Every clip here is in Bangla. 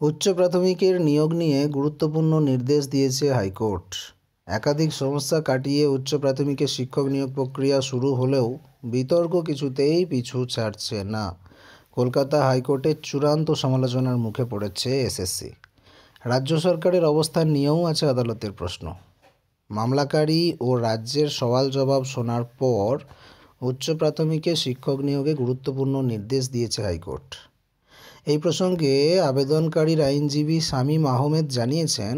উচ্চ প্রাথমিকের নিয়োগ নিয়ে গুরুত্বপূর্ণ নির্দেশ দিয়েছে হাইকোর্ট। একাধিক সমস্যা কাটিয়ে উচ্চ প্রাথমিকে শিক্ষক নিয়োগ প্রক্রিয়া শুরু হলেও বিতর্ক কিছুতেই পিছু ছাড়ছে না। কলকাতা হাইকোর্টের চূড়ান্ত সমালোচনার মুখে পড়েছে এসএসসি। রাজ্য সরকারের অবস্থান নিয়েও আছে আদালতের প্রশ্ন। মামলাকারী ও রাজ্যের সওয়াল জবাব শোনার পর উচ্চ প্রাথমিকে শিক্ষক নিয়োগে গুরুত্বপূর্ণ নির্দেশ দিয়েছে হাইকোর্ট। এই প্রসঙ্গে আবেদনকারীর আইনজীবী শামীম আহমেদ জানিয়েছেন,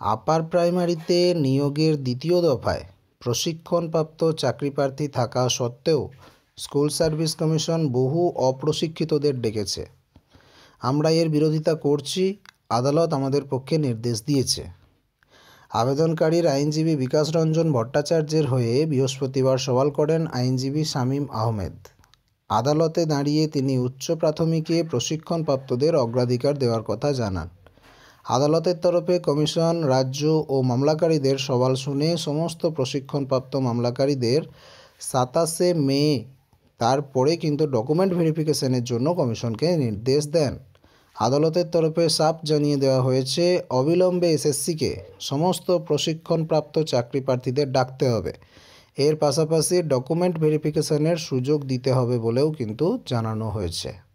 আপার প্রাইমারিতে নিয়োগের দ্বিতীয় দফায় প্রশিক্ষণপ্রাপ্ত চাকরিপ্রার্থী থাকা সত্ত্বেও স্কুল সার্ভিস কমিশন বহু অপ্রশিক্ষিতদের ডেকেছে। আমরা এর বিরোধিতা করছি, আদালত আমাদের পক্ষে নির্দেশ দিয়েছে। আবেদনকারীর আইনজীবী বিকাশ রঞ্জন ভট্টাচার্যের হয়ে বৃহস্পতিবার সওয়াল করেন আইনজীবী শামীম আহমেদ। আদালতে দাঁড়িয়ে তিনি উচ্চ প্রাথমিকে প্রশিক্ষণপ্রাপ্তদের অগ্রাধিকার দেওয়ার কথা জানান। আদালতের তরফে কমিশন, রাজ্য ও মামলাকারীদের সওয়াল শুনে সমস্ত প্রশিক্ষণপ্রাপ্ত মামলাকারীদের সাতাশে মে, তারপরে কিন্তু ডকুমেন্ট ভেরিফিকেশনের জন্য কমিশনকে নির্দেশ দেন। আদালতের তরফে সাপ জানিয়ে দেওয়া হয়েছে, অবিলম্বে এসএসসিকে সমস্ত প্রশিক্ষণপ্রাপ্ত চাকরি প্রার্থীদের ডাকতে হবে। এর পাশাপাশি ডকুমেন্ট ভেরিফিকেশনের সুযোগ দিতে হবে বলেও কিন্তু জানানো হয়েছে।